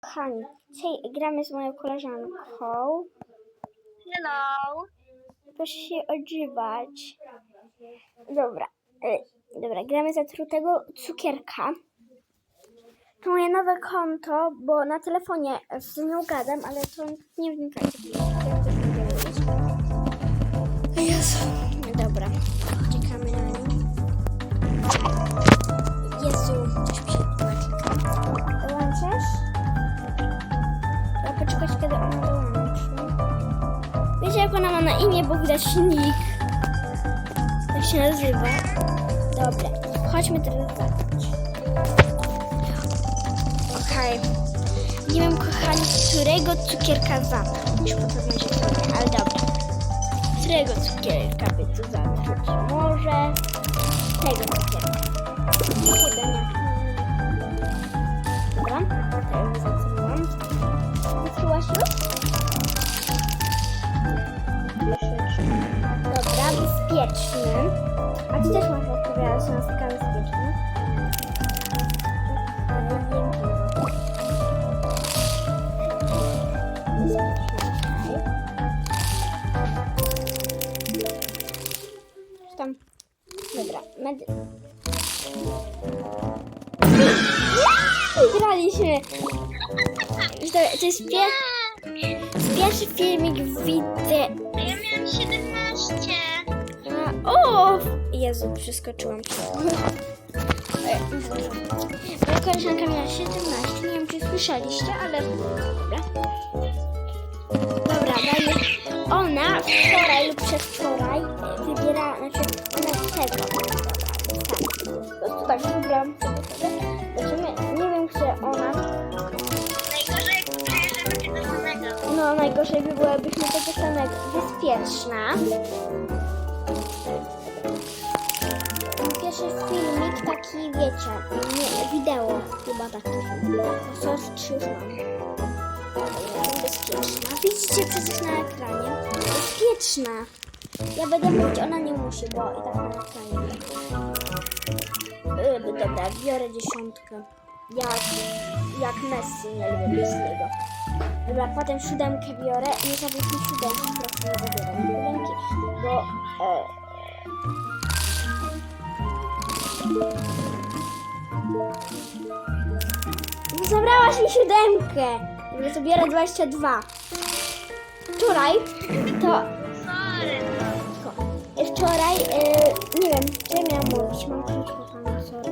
Kochani, dzisiaj gramy z moją koleżanką. Hello. Proszę się odżywać. Dobra, e, dobra, gramy za trutego cukierka. To moje nowe konto, bo na telefonie z nią gadam, ale to nie wnikajcie. Jezu. Jak ona ma na imię, bo widać nick. Jak się nazywa. Dobra, chodźmy teraz zacząć. Okej. Nie wiem, kochani, którego cukierka zacząć, bo to znaczy nie, ale dobra. Którego cukierka by tu zacząć? Może tego cukierka. Kurde, nie. Dobra, już zaczynam. Wysyłaś już? Bezpieczny. A ty też masz odpowiadać na skalę bezpieczny. Tam. Dobra, med... Wygraliśmy! To, jest pier... pierwszy filmik widzę A ja miałam 17. A, o! Jezu, przeskoczyłam. E. Moja koleżanka miała 17. Nie wiem, czy słyszeliście, ale dobra. Dobra, dajmy. Ona wczoraj lub przedwczoraj wybiera, znaczy ona tego. Dobra, tak. Po prostu tak wybrałam tego sobie. Zobaczymy. Nie wiem, czy ona. Najgorzej przyjeżdżamy tego samego. No, najgorzej by było, jakbyśmy tego samego. Pierwszy taki, wiecie, nie, wideo chyba taki. Sos trzy już mam. Bezpieczna. Widzicie przecież na ekranie. Bezpieczna. Ja będę mówić, ona nie musi, bo i tak na ekranie. Yy, dobra, biorę dziesiątkę. Jak, jak Messi, nie lubię Messiego. Dobra, potem siódemkę biorę. Nie zabierzmy siódemki, proszę nie zabieram siódemki, bo... E, zabrałaś mi siódemkę! To biorę 22. Wczoraj to... Sorry. Wczoraj, e, nie wiem, co ja miałam mówić. Mam krótko panu sorkę.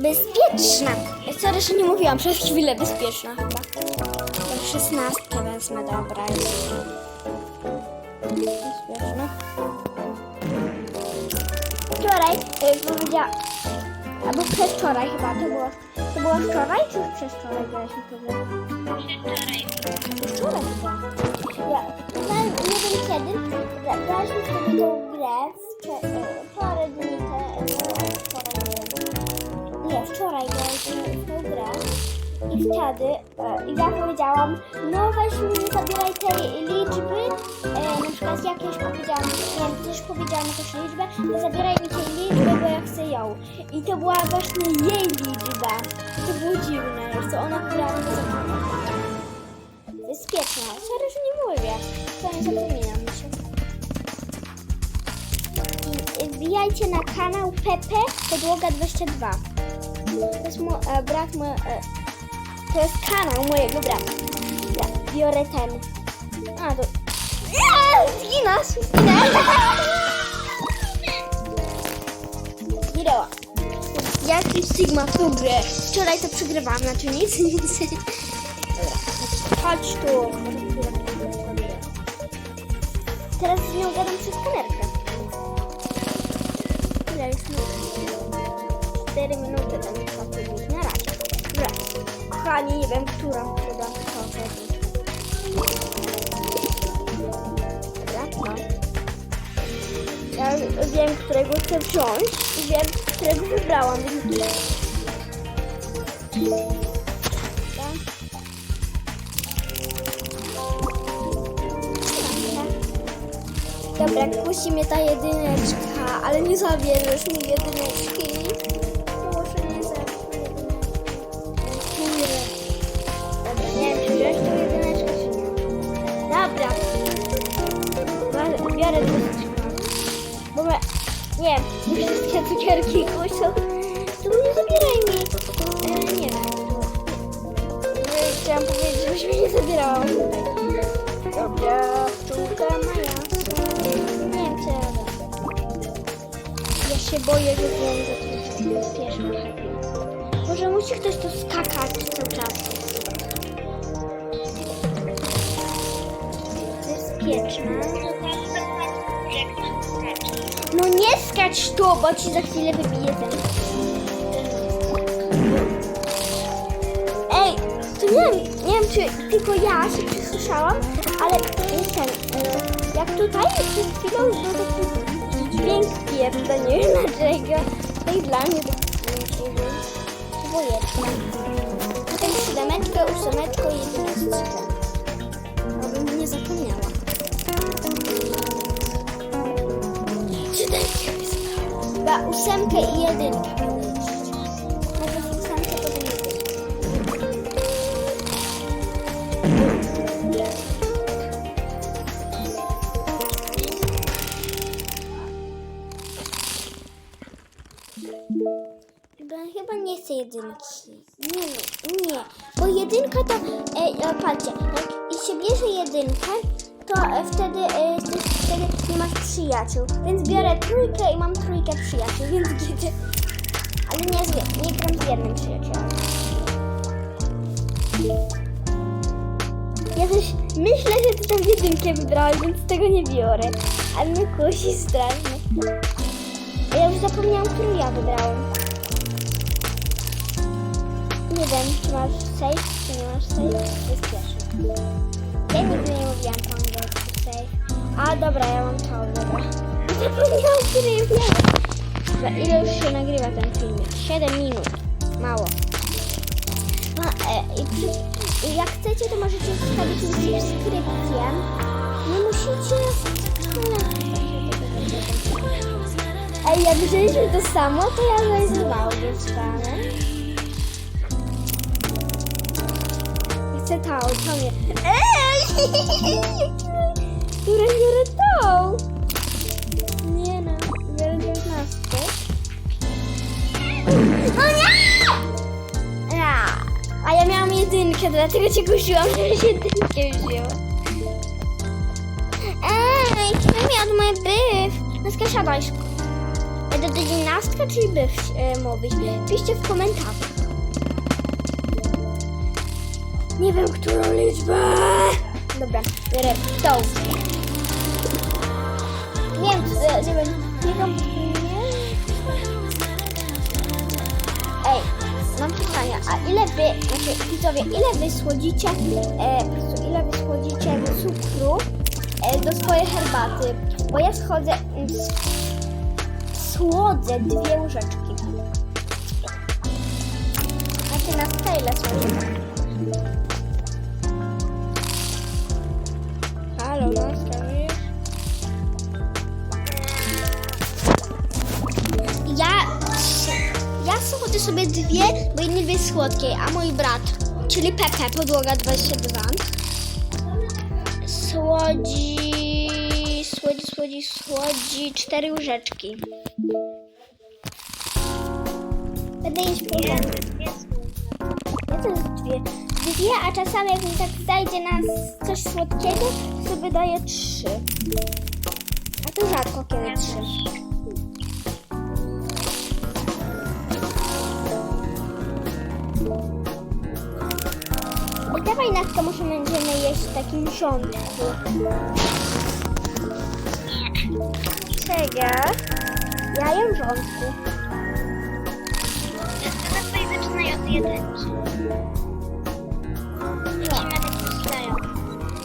Bezpieczna. Ja Sorry, że nie mówiłam przez chwilę bezpieczna chyba. To szesnastkę wezmę, dobra. Bezpieczna. Powiedziała, albo przedwczoraj chyba, to było, to było wczoraj czy przedwczoraj grałaś mi powiedzieć? Wczoraj. Wczoraj chyba. Ja, ja nie wiem kiedy, gra- graliśmy sobie tą grę wcze- e, parę dni temu, wczoraj, nie, wczoraj graliśmy grę i wtedy e, ja powiedziałam, no weź mi nie zabieraj tej liczby, e, na przykład jakieś powiedziałam, nie wiem, też powiedziałam jakąś liczbę, nie zabieraj mi tej liczby, bo ja chcę ją. I to była właśnie jej liczba. To było dziwne, że ona wybrała to Bezpieczna. Sorry, że nie mówię. To nie zapominam mi się. Wbijajcie na kanał Pepe Podłoga 22. To jest mój e, brat, mój, e, to jest kanał mojego brata. Ja biorę ten. A, to... Zginasz! Zginęła! Zginęła. Jaki Sigma w grę. Wczoraj to przegrywałam, znaczy nic, nic. Dobra, chodź tu. Teraz z nią gadam przez kamerkę. Ile już minut? 4 minuty tam trwa. Na razie. Dobra. Kochani, nie wiem, chyba chcę Dobra, no. Ja wiem, którego chcę wziąć i wiem, którego wybrałam. Dobra. Dobra, kusi mnie ta jedyneczka, ale nie zabierzesz mi jedyneczki. Biorę. Bo ma... Nie, wszystkie cukierki kuszą. To nie zabieraj mi. E, nie wiem. E, Chciałam powiedzieć, żebyś mnie nie zabierała. Dobra, sztuka moja. Nie wiem, co ja robię. Ja się boję, że to jest pierwszy Może musi ktoś tu skakać cały czas. Skacz tu, bo ci za chwilę wybiję ten. Ej, to nie wiem, nie wiem czy tylko ja się przesłyszałam, ale ten, jak tutaj przed chwilą był taki dźwięk pierdolę, nie wiem dlaczego. To i dla mnie był. Dwójeczka. Potem siódemeczkę, ósemeczkę i jedenastkę. Abym nie zapomniała. Chyba ósemkę i jedynkę przyjaciół. Więc biorę trójkę i mam trójkę przyjaciół, więc gdzie Ale nie, z, nie gram z jednym przyjacielem. Ja też myślę, że ty tam jedynkę wybrałeś, więc tego nie biorę. Ale mnie kusi strasznie. A Ja już zapomniałam, którą ja wybrałam. Nie wiem, czy masz safe, czy nie masz safe. To jest pierwszy. Ja nigdy nie mówiłam po angielsku safe. A dobra, ja mam to, dobra. Zapomniałam, który jest. Za ile już się nagrywa ten filmik? 7 minut. Mało. A, e, i przy, i jak chcecie, to możecie zostawić mi subskrypcję. Nie musicie... Ej, jak wzięliśmy to samo, to ja mało dostanę. Chcę tą, to nie. Ej! Które biorę tą? No nie! Ja. A ja miałam jedynkę, dlatego cię kusiłam, żebyś jedynkę wzięła. Ej, kim miał moje byw? No siadaj. Do jedenastka czy byw e, mówić? Piszcie w komentarzach. Nie wiem, którą liczbę. Dobra, biorę tą. Nie wiem, e, nie wiem, nie wiem, Ej, mam pytanie, a ile wy, znaczy widzowie, ile wy słodzicie, e, po prostu ile wy słodzicie cukru e, do swojej herbaty? Bo ja schodzę, mm, s- słodzę dwie łyżeczki. Znaczy na style słodzę. Bo jedne dwie słodkie, a mój brat, czyli Pepe, podłoga 22, słodzi, słodzi, słodzi, słodzi cztery łyżeczki. Będę jeść porządnie. Ja też dwie. Dwie, a czasami jak mi tak zajdzie na coś słodkiego, to sobie daję trzy. A to rzadko kiedy trzy. Dawaj Natka, może będziemy jeść w takim rządku. Czego? Ja jem w rządku. Tutaj zaczynaj od jedynki. Lecimy tak.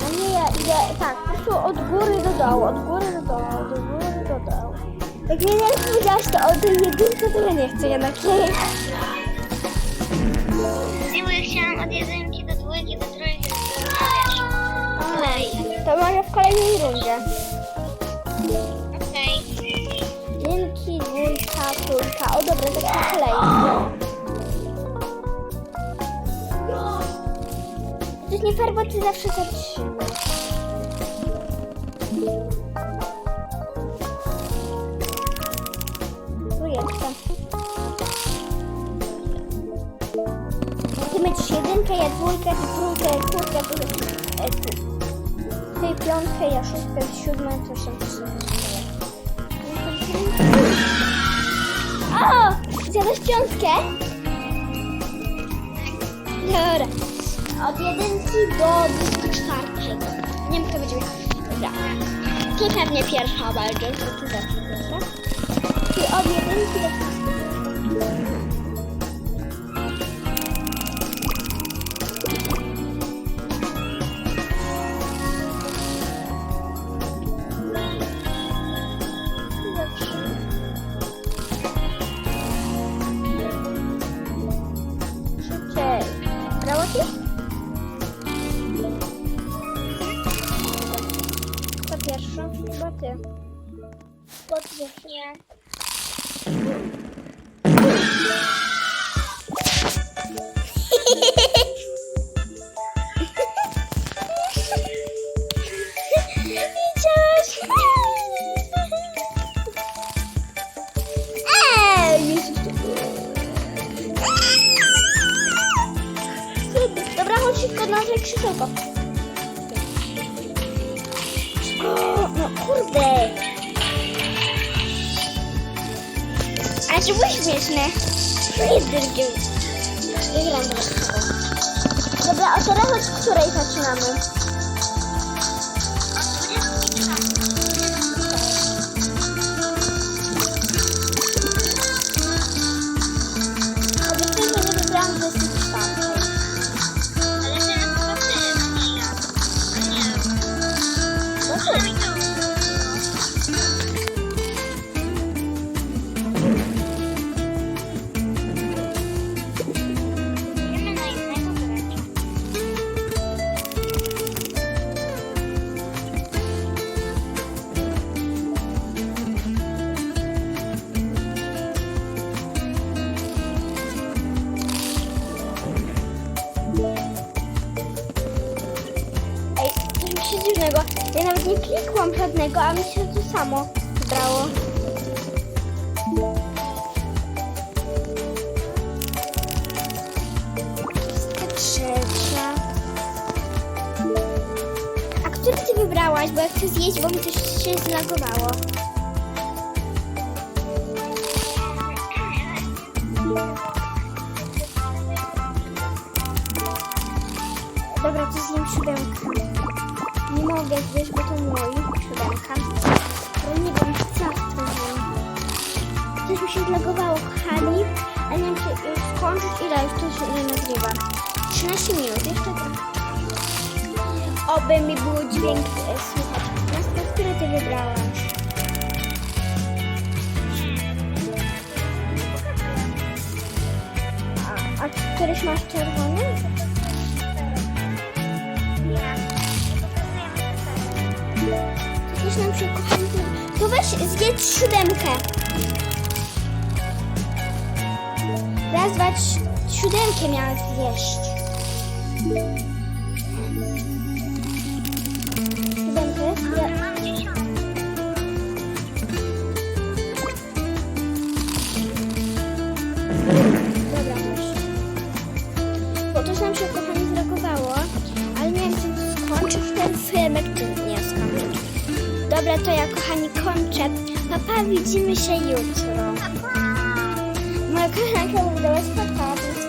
A nie, ja idę tak, po prostu od góry do dołu, od góry do dołu, od góry do dołu. Jak mnie nie powiedziałaś to o tej jedynce, to ja nie chcę jednak jeść. Nie, bo ja chciałam od jedynki kolejnej rundzie. Okej. Jedynki, dwójka, trójka. O dobra, tak na kolei. To jest nie fair, bo ty zawsze zatrzymasz. Dwójeczka. Ty mieć jedynkę, ja dwójkę, ty trójkę, kurkę, tu, e piątkę, ja szóstkę, siódmę, coś tam, coś. O! Zjadłeś piątkę? Dobra. Od jedynki do czwartej. Nie wiem, kto będzie. Dobra. Ty pewnie pierwsza będziesz, bo ty zacznij, dobra? Ty od jedynki do Bo ty pierwszy. Nie. Widziałaś? Ej, Jezus. Dobra, chodź szybko na. O, no kurde. Czy byłeś śmieszny? Jest drugim. Wygram teraz. Dobra, a teraz od której zaczynamy? Nie klikłam żadnego, a mi się to samo wybrało. Trzecia. A który ty wybrałaś? Bo ja chcę zjeść, bo mi coś się zlagowało. Dobra, to zjem siódemkę. Nie mogę zjeść, bo to mój. Siódemka. Ale nie wiem, co to zjem. Coś mi się zlagowało, kochani. Ale nie wiem, czy już skończyć. Ile już to się nie nagrywa? 13 minut, jeszcze tak. Oby mi było dźwięk e, słychać. Następny, który ty wybrałaś? A, a któryś masz czerwony? To weź zjedz siódemkę. Raz, dwa. Siódemkę miałeś zjeść. Вітіміша Юцера. Моя канал, давай спокати.